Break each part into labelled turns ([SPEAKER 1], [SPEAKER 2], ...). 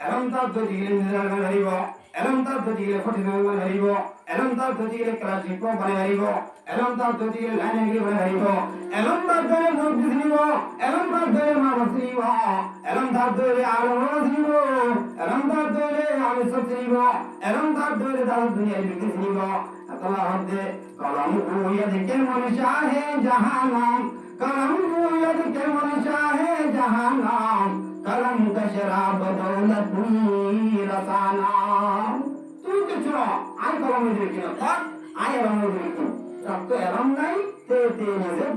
[SPEAKER 1] এলম তার ধরি গেলে মিজাল বানাই হারিব এলম তার ধরি গেলে ফটি বানাই হারিব এলম তার ধরি গেলে ক্লাস শিল্প বানাই হারিব এলম তার ধরি গেলে লাইন আঙ্গিলি বানাই হারিব এলম তার ধরে মুখ দিনিব এলম তার ধরে মা বসিব এলম তার ধরে আলো বসিব এলম তার ধরে আমি সচিব এলম তার দাল দুনিয়া বিক্রি ছিনিব আল্লাহ হদ্দে কলম কুইয়দ কে মন চাহে জাহানাম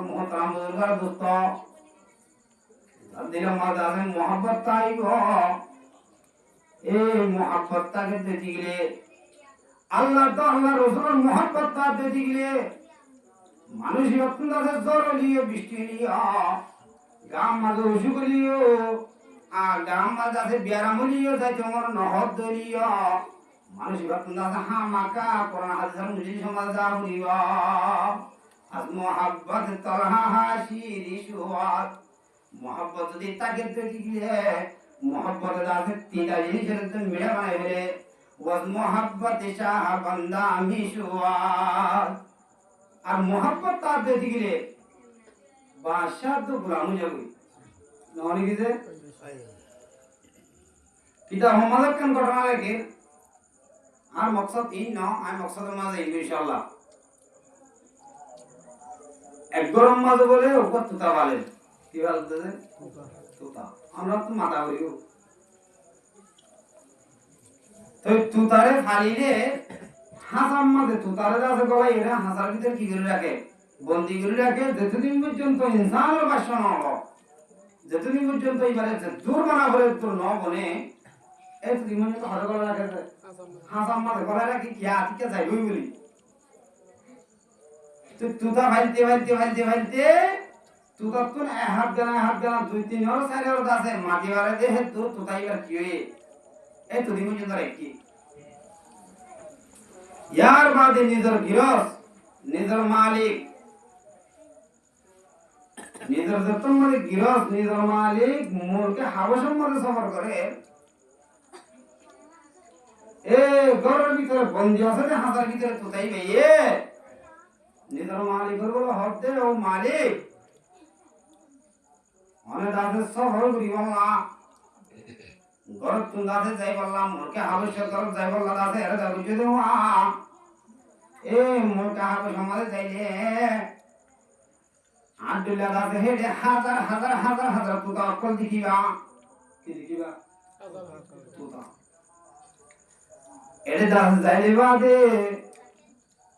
[SPEAKER 1] মোহতরাম বুজুর্গার দোস্ত দিলের মধ্যে আছে মোহাব্বত তাই এই মোহাব্বত তাকে দিতে গেলে আল্লাহ আল্লাহ রসুলের মোহাব্বত তার গেলে মানুষ অত্যন্ত আছে জ্বর লিয়ে বৃষ্টি লিয়া গাম মাঝে অসুখ লিও আর গাম মাঝে আছে ব্যারাম লিও তাই তোমার নহর দলিয় মানুষ অত্যন্ত আছে হা মাকা কোরআন হাদিসের সমাজ যা হলিয়া আজ মোহাব্বত তলহা হাসিরি সুয়াত মোহাব্বত যদি তাকে দিতে গেলে মোহাব্বত আছে তিনটা জিনিসের তো মেয়ে বানাই বলে ওয়াজ মোহাব্বত শাহ বান্দা আমি সুয়াত আর মোহাব্বত তার দিতে গেলে বাদশাহ তো গোলামু যাবে। নহলে কি যে? কিতা মোহাম্মদ কেন ঘটনা লাগে আর মকসদ ইন ন আমি মকসদের মাঝে ইন ইনশাআল্লাহ। এক গরম মাঝে বলে উপর তুতা বলে। কি বলতে তুতা। আমরা তো মাথা করিও তো তুতারে ফালিলে হাসাম মাঝে তুতারে আছে গলায় এরা হাসার ভিতরে কি করে রাখে? বন্দি করে রাখে। যতদিন পর্যন্ত ইনসানের বাস্য ন হলো যতদিন পর্যন্ত এবারে দূর বানা বলে তোর ন বনে এই তুই মনে তো গলা রাখে হাসাম মাঝে গলায় রাখি কি আতিকে যাইবই বলি? তো তুতা ভাইতে ভাইতে ভাইতে ভাইতে তুতা তুন এক হাত গানা এক হাত গানা দুই তিন হলো চারি হলো আছে মাটি বারে দে হে তোর তুতা এবার কি হয়ে এই তুই পর্যন্ত রাখি ইয়ার বাদে নিজের গিরস নিজের মালিক নিজের যতন মানে গিরস নিজের মালিক মোরকে হাবসের মধ্যে সফর করে এ ঘরের ভিতরে বন্দি আছে যে হাজার ভিতরে তো তাই ভাইয়ে নিজের মালিকের বলে হতে ও মালিক। অনেক দাসের সফর করি বাংলা ঘর তুমি দাসে যাই বললাম মোরকে হাবসের ঘর যাই বললা দাসে এরা যাই বুঝে এ মোরকে হাবসের মধ্যে যাইলে। আব্দুল্লাহ দাস হেডে হাজার হাজার হাজার হাজার তুতা অকল দেখিবা। কি দেখিবা? তুতা এডে দাস যাইলে বাদে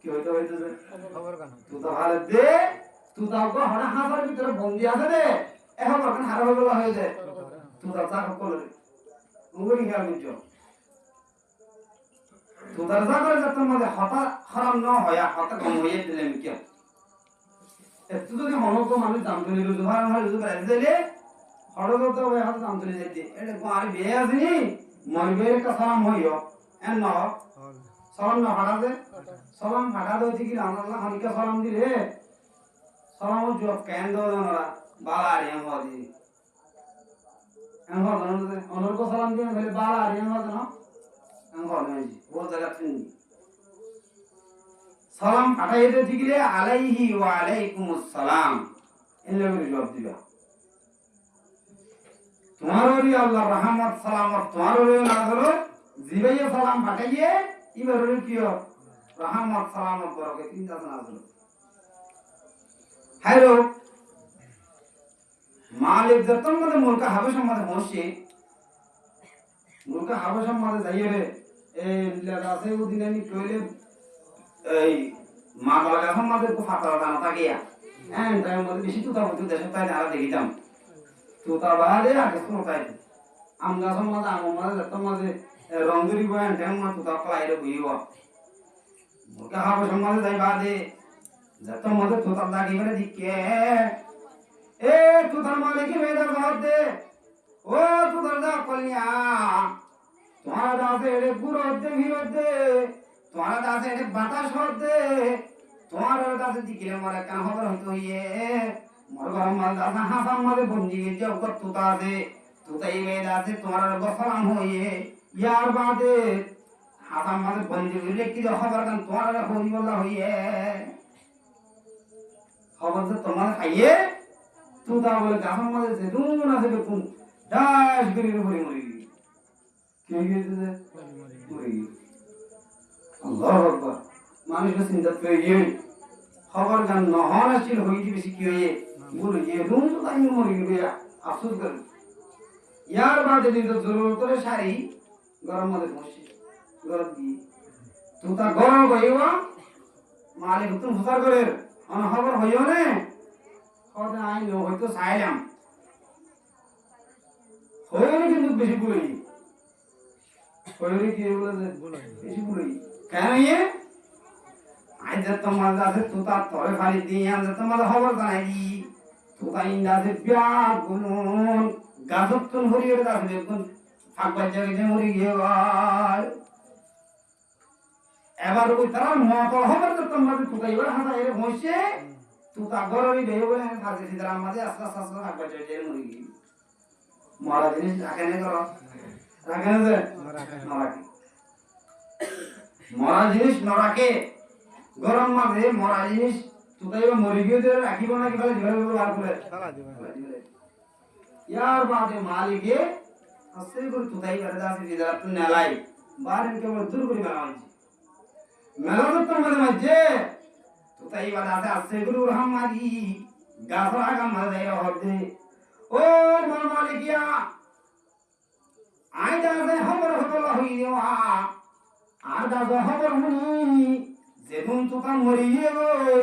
[SPEAKER 1] কি হইতে হইতেছে দে হড়া ভিতরে বন্দি আছে এখন এখন হারা হয়ে যায় তো যা করে যাতে হারাম ন হয় হতা কম হয়ে দিলেন কেউ একটু যদি হনক মানুষ দাম তুলি রুজু ভাড়া হয় রুজু করে দিলে হড়ক তো ওই দাম তুলি যাইতে এটা কো আর বিয়ে আসেনি মই বিয়ে একটা সালাম হইও এন ন। সালাম না ফাটা সালাম আল্লাহ হানিকা সালাম দিলে। সালাম জব কেন দো না বালা রে কো সালাম দিয়ে বলে বালা রে এম হদ না? জায়গা সালাম পাঠাইতে দিলে আলাইহি ওয়া আলাইকুমুস সালাম। এলে জবাব দিবা। তোমার আল্লাহ রহমত সালামত তোমার ওরি না সালাম পাঠাইয়ে এবার কি রহমত, সালামত বরকে জানা আসলো হ্যালো মালিক যতন মধ্যে মুলকা হাবেশের মধ্যে বসছে মুলকা হাবেশের মধ্যে যাইয়ে এই আছে ওদিন আমি কইলে, এই মা গাছের মধ্যে খুব ফাটা দানা থাকিয়া হ্যাঁ তাই মধ্যে বেশি তুতা হতো দেশের তাই আর দেখিতাম। তুতা বাদে আগে শুনো তাই আম গাছের মধ্যে আম মাঝে, যতন মাঝে রং ধরি বয়ান ঠ্যাং মা তুতা পাইরে বুঝিব। মুলকা হাবেশের মধ্যে যাই বাদে, যত মধ্যে তুতার দাগি করে দিকে। এ তুতার মালিক মেয়েদের ঘর দে, ও তুতার দা কলিয়া তোমার দাসে এড়ে গুড় হতে ভিড় হতে তোমার দাসে এড়ে বাতাস হতে তোমার দাসে দিকিলে মরে কেন খবর হইতে হইয়ে? মোর গরম মাল দাসা হাসান মাঝে বন্দি ওপর তুতা আছে তুতাই মেয়ে দাসে তোমার বসলাম হইয়ে। ইয়ার বাদে হাসান মাঝে বন্দি গেলে কি খবর কেন? তোমার হই বলা হইয়ে। খবর যে তোমার খাইয়ে তুতা বলে গাছের মাঝে যে আছে দেখুন ডাস করে ভরে মরে। কে যে? মরে। আল্লাহ আকবার। মানুষকে চিন্তা করে গিয়ে খবর গান নহন আসছিল হইতে বেশি কি হয়ে বলে গিয়ে দুন তো তাই মরে গেলি আফসোস করে। ইয়ার বাদে দিন জরুর করে শাড়ি গরম মধ্যে বসে গরম দিয়ে। তুতা গরম হইবা মালিক তুমি হুসার করে আমার খবর হইও নে। খবর আইন হয়তো চাইলাম হইলে কিন্তু বেশি পুরোই হইলে কি বলে বেশি পুরোই কেন ইয়ে? যে তোমার কাছে তুতা তরে ফালি দিয়ে যে তোমার খবর জানাই দি। তুতা ইন্দাছে বিয়ার গুনুন গাছত তুন হরিয়ে গাছ দেখুন গিয়ে ভাই এবার ওই তারা তো তোমার এবার হাসা এর গরমি বলে আস্তে আস্তে আস্তে গিয়ে মরা জিনিস রাখে না করো রাখে না যে? নরাকে মরা জিনিস নরাকে গরম মাঝে মরা জিনিস তুতাই মরি গিয়ে রাখিব না কীভাবে দিবে বার করে। ইয়ার বাদে মালিকে দূর করে মেলা হয়েছে মেলা তো মধ্যে মাঝে তুতাই বাদে আছে আস্তে করে রহমাদি গাছ আগা মাঝে যাই হতে ও মন মালিকিয়া আই দাসে খবর হতল হই দেওয়া আর দাসে খবর শুনি যেদিন তুকান মরি গই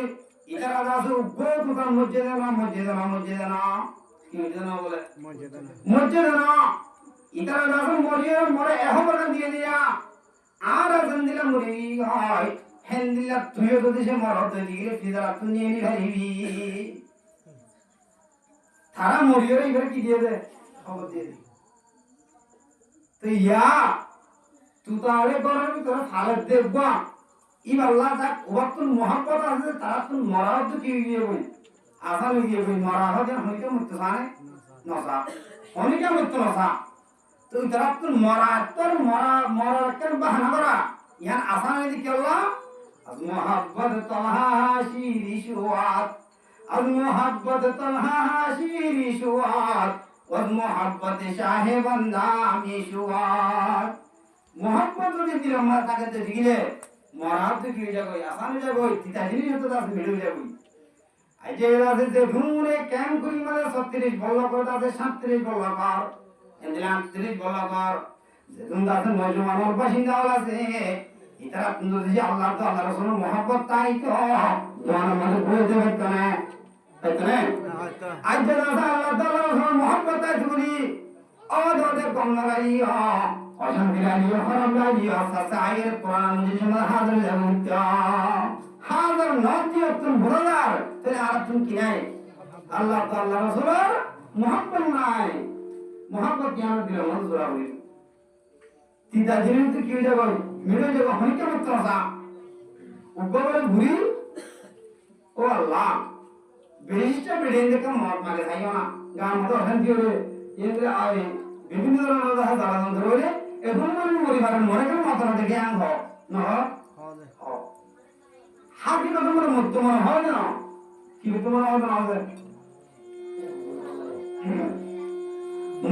[SPEAKER 1] ইতারা দাসে উগ্র তুকান মজ্জে দেনা মজ্জে দেনা মজ্জে দেনা কি মজ্জে দেনা বলে? মজ্জে দেনা ইতারা দাসে মরিয়ে মরে এখবর দিয়ে দিয়া। আর আজন দিলা মরি হয়, হেন দিলা তুইও যদি সে মরত দিলে ফিদারা তুই নিয়ে নি হারিবি তারা মরিয়ে এবার কি দিয়ে দে? খবর দিয়ে দে। তো ইয়া, তো আরে গরম তোরা ফালত দেখবা ইবার আল্লাহ যাক, ওবার তোর মহাব্বত আছে তারা তোর মরাও তো কি গিয়ে বই আশা গিয়ে বই মরা হবে হইতে মরতে জানে নসা অনেকে মরতে নসা তুই তারা তোর মরা তোর মরা মরা কেন বাহানা করা ইহান আশা নাই দিকে আল্লাহ? আজ মহাব্বত তলহা শিরি শুয়াত আজ মহাব্বত তলহা শিরি শুয়াত ওয়াজ মহাব্বত শাহে বান্দা আমি শুয়াত মহাব্বত যদি দিলাম না তাকে তো দিলে মরার তো কি যাব? আসামে যাব? তিতা জিনিস হতো তার ভিড়ে যাব। আছে যে ভুমুরে ক্যাম্প করি মানে ছত্রিশ বল্ল করে আছে সাতত্রিশ বল্ল কর কর যেদিন আছে। ইতারা কিন্তু যে আল্লাহ তো আল্লাহ রসুল মহাব্বত তো আছে আল্লাহ তো আল্লাহ রসুল মহাব্বত, তাই বলি অদে কম লাগাই অশান্তি লাগিও খারাপ লাগিও আস্তে আয়ের কোরআন মুজির সময় হাজার যাবেন হাজার নয় তুমি ভুলার তাহলে আর তুমি কি নাই? আল্লাহ তো আল্লাহ রসুলের নাই। মহাব্বত কি আমরা দিলাম মজুরা হইল তিতা জিনিস তো কি যাবে মিলে যাবে হনিকে মাত্র আসা উপরে ঘুরি ও আল্লাহ বেশিটা বেড়ে দেখে মত মাগে খাইও না গান মতো অশান্তি হলে এতে আয় বিভিন্ন ধরনের দেখা জ্বালা যন্ত্র হলে এখন মনে পরিবারের মনে কেন মাথা আন হ নহ হাতি কথা মনে মত মনে হয় না। কি মনে হয় না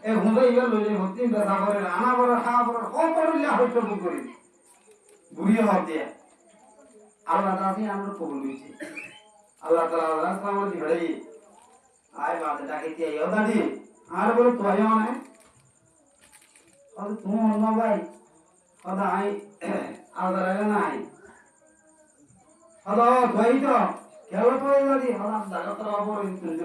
[SPEAKER 1] মরে গেল আমাদের দিয়া তারপর গিয়ে রে প্রথম মাসে আইয়ে প্রথম মাসে হওয়াতে এই দুম মানুষ মরে গেল মরে গেল মহতে দেখে এ হুঁদে ইয়ে লইলে ভর্তি বেসা করে আনা করে খাওয়া করে কত করলে হয়তো বুক করি। বুড়িয়ে হওয়া দিয়ে আল্লাহ তাআলা আমরা কবুল হইছে আল্লাহ তাআলা রাস্তা আমরা দিড়াই আয় বাতে ডাকে দিয়ে ইয়া দাদি আর বলে তো আয় না আর তুমি অন্য ভাই আদা আই আদা লাগে না আই আদা ভাই তো কেউ তো দাদি আদা দাদা তো আবার তুলতে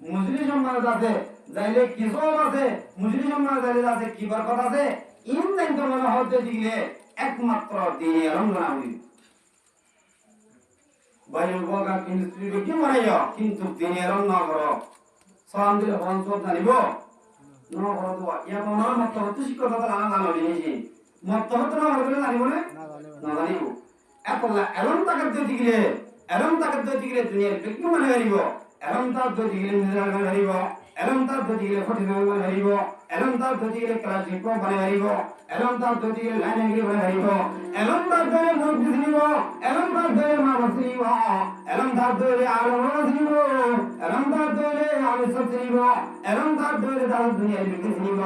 [SPEAKER 1] মুজলি সমাজে আছে যাইলে কি সব আছে? মুজলি সমাজে যাইলে আছে কি বরকত আছে? ইন জানতে মনে হতে দিলে একমাত্র দিনে রমজান। হইব বাইরে বগা কিন্তু স্ত্রীকে কি মারাইয় কিন্তু দিনে রমনা করো। সালাম দিলে সব জানিব। ইয়া এলম তাকে দৈতি গিলে এলম তাকে দৈতি গিলে দুনিয়ার ব্যক্তি মানে হারিব এলম তার দজিলে নিজার গান হারিব এলম তার দজিলে ফটিনাল গান হারিব এলম তার দজিলে ক্লাসিক কো বানে হারিব এলম তার দজিলে লাইন গিয়ে বানে হারিব এলম তার দলে মুখ দিছিব এলম তার দলে মা বসিব এলম তার দলে আলম বসিব এলম তার দলে আমি সচিব এলম তার দলে তার দুনিয়া দিছিব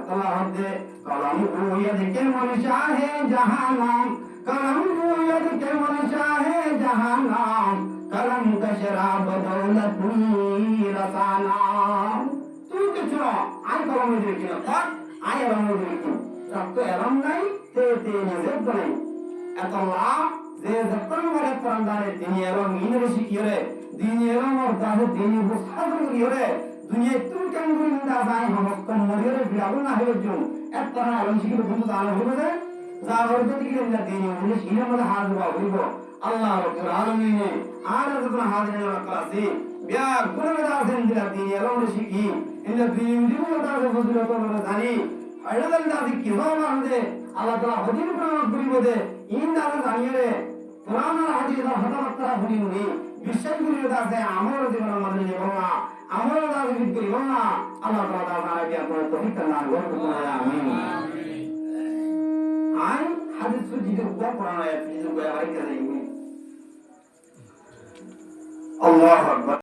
[SPEAKER 1] আল্লাহ হতে কলম উয়াদ কে মনসা হে জাহানাম কলম উয়াদ কে মনসা হে জাহানাম کرم کا شراب دولت رسانا تو কিছু না আই করম দিল কিনা থাক আই এরম দিল কিনা তার তো এরম নাই তে তে নজর নাই এত লা যে যখন মানে পরান্দারে তিনি এরম ইংরেজি কিরে তিনি এরম আর দাহে তিনি বুঝাতে কিরে দুনিয়া তু কেন গুরিন্দা যাই সমস্ত মরিয়রে বিলাবো না হয়ে জন এত না এরম হবে Allah Rabbul Alamin আরাধনা হাজির রাখলাসি বিয়া গুণে দাসেন দিলা দিন এলম শিখি ইন্দা দিন দিন দাসে ফজিল তো জানি আইলাদান দাসি কি হয় মানে আল্লাহ তাআলা হদিন প্রাণ করিবদে ইন দাসে জানিয়ে কোরআন আর হাদিস আর হতামাত্রা হদি নুনি বিশ্বাস করিয়ে দাসে আমর জীবন মানে নিব না আমর দাসে বিক্রি করব না আল্লাহ তাআলা তাআলা বিয়া করে তো হিত না গর্ব করে আমিন আই হাদিস সুজিতে উপর কোরআন আয়াত নিজে বয়া বাড়ি করে আল্লাহু আকবার